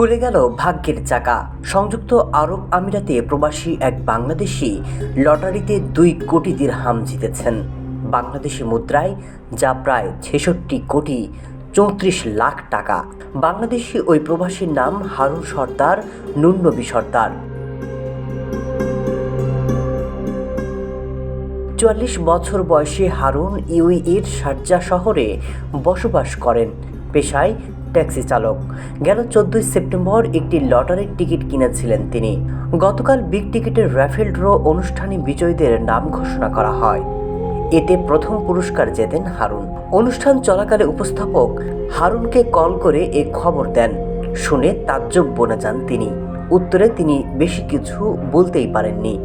খুলে গেল ভাগ্যের চাকা। সংযুক্ত আরব আমিরাতে প্রবাসী এক বাংলাদেশি লটারিতে দুই কোটি দিরহাম জিতেছেন। বাংলাদেশি মুদ্রায় যা প্রায় ছেষট্টি কোটি চৌত্রিশ লাখ টাকা। বাংলাদেশি ওই প্রবাসীর নাম হারুন সর্দার নুন্নবী সর্দার। চুয়াল্লিশ বছর বয়সী হারুন ইউএইর শারজা শহরে বসবাস করেন। পেশায় ট্যাক্সি চালক। গেল চোদ্দই সেপ্টেম্বর একটি লটারির টিকিট কিনেছিলেন তিনি। গতকাল বিগ টিকিটের র্যাফেল ড্র অনুষ্ঠানে বিজয়ীদের নাম ঘোষণা করা হয়। এতে প্রথম পুরস্কার জেতেন হারুন। অনুষ্ঠান চলাকালে উপস্থাপক হারুনকে কল করে এ খবর দেন। শুনে তাজ্জব বনে যান তিনি। উত্তরে তিনি বেশি কিছু বলতেই পারেননি।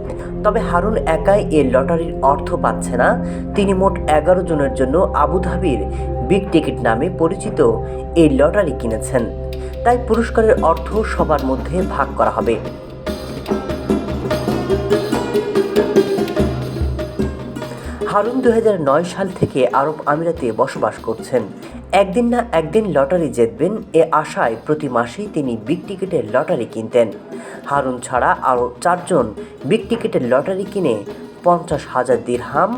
তবে হারুন একাই এ লটারির অর্থ পাচ্ছে না। তিনি মোট এগারো জনের জন্য আবুধাবির বিগ টিকিট নামে পরিচিত এই লটারি কিনেছেন। তাই পুরস্কারের অর্থ সবার মধ্যে ভাগ করা হবে। হারুন দু হাজার নয় সাল থেকে আরব আমিরাতে বসবাস করছেন। একদিন না একদিন লটারি জিতবেন এ আশায় প্রতি মাসেই তিনি বিগ টিকিটের লটারি কিনতেন। হারুন ছাড়া আরও চারজন বিগ টিকিটের লটারি কিনে পঞ্চাশ হাজার দিরহাম,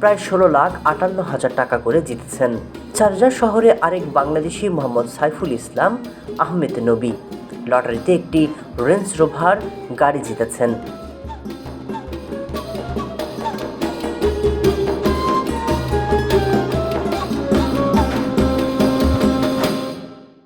প্রায় ষোলো লাখ আটান্ন হাজার টাকা করে জিতেছেন। চারজা শহরে আরেক বাংলাদেশি মোহাম্মদ সাইফুল ইসলাম, আহমেদ নবী। লটারিতে একটি রেঞ্জ রোভার গাড়ি জিতেছেন।